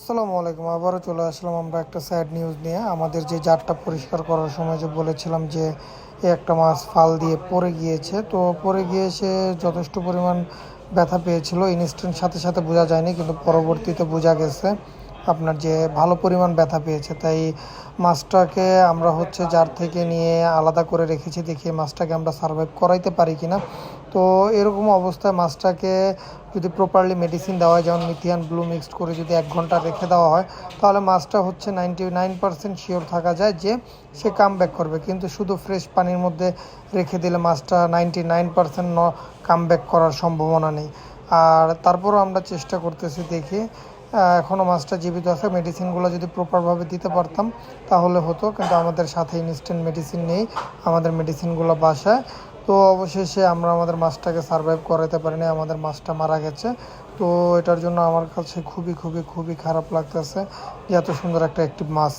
আসসালামু আলাইকুম। আবারও চলে আসলাম আমরা একটা স্যাড নিউজ নিয়ে। আমাদের যে জারটা পরিষ্কার করার সময় যে বলেছিলাম যে একটা মাছ ফাল দিয়ে পড়ে গিয়েছে। তো পড়ে গিয়ে সে যথেষ্ট পরিমাণ ব্যথা পেয়েছিল। ইনস্ট্যান্ট সাথে সাথে বোঝা যায়নি, কিন্তু পরবর্তীতে বোঝা গেছে। আপনার যে ভালো পরিমাণ ব্যথা পেয়েছে, তাই মাছটাকে আমরা হচ্ছে জার থেকে নিয়ে আলাদা করে রেখেছি দেখি মাছটাকে আমরা সার্ভাইভ করাইতে পারি কিনা। তো এরকম অবস্থায় মাছটাকে যদি প্রপারলি মেডিসিন দেওয়া হয়, যেমন মিথিয়ান ব্লু মিক্সড করে যদি এক ঘণ্টা রেখে দেওয়া হয়, তাহলে মাছটা হচ্ছে নাইনটি নাইন পার্সেন্ট শিওর থাকা যায় যে সে কাম ব্যাক করবে। কিন্তু শুধু ফ্রেশ পানির মধ্যে রেখে দিলে মাছটা ninety nine percent come back করার সম্ভাবনা নেই। আর তারপরও আমরা চেষ্টা করতেছি দেখি এখনও মাছটা জীবিত আছে। মেডিসিনগুলো যদি প্রপারভাবে দিতে পারতাম, তাহলে হতো। কিন্তু আমাদের সাথে ইনস্ট্যান্ট মেডিসিন নেই। আমাদের মেডিসিনগুলো বাসায়। তো অবশেষে আমরা আমাদের মাছটাকে সারভাইভ করাতে পারিনি। আমাদের মাছটা মারা গেছে। তো এটার জন্য আমার কাছে খুবই খুবই খুবই খারাপ লাগতেছে যে এত সুন্দর একটা অ্যাক্টিভ মাছ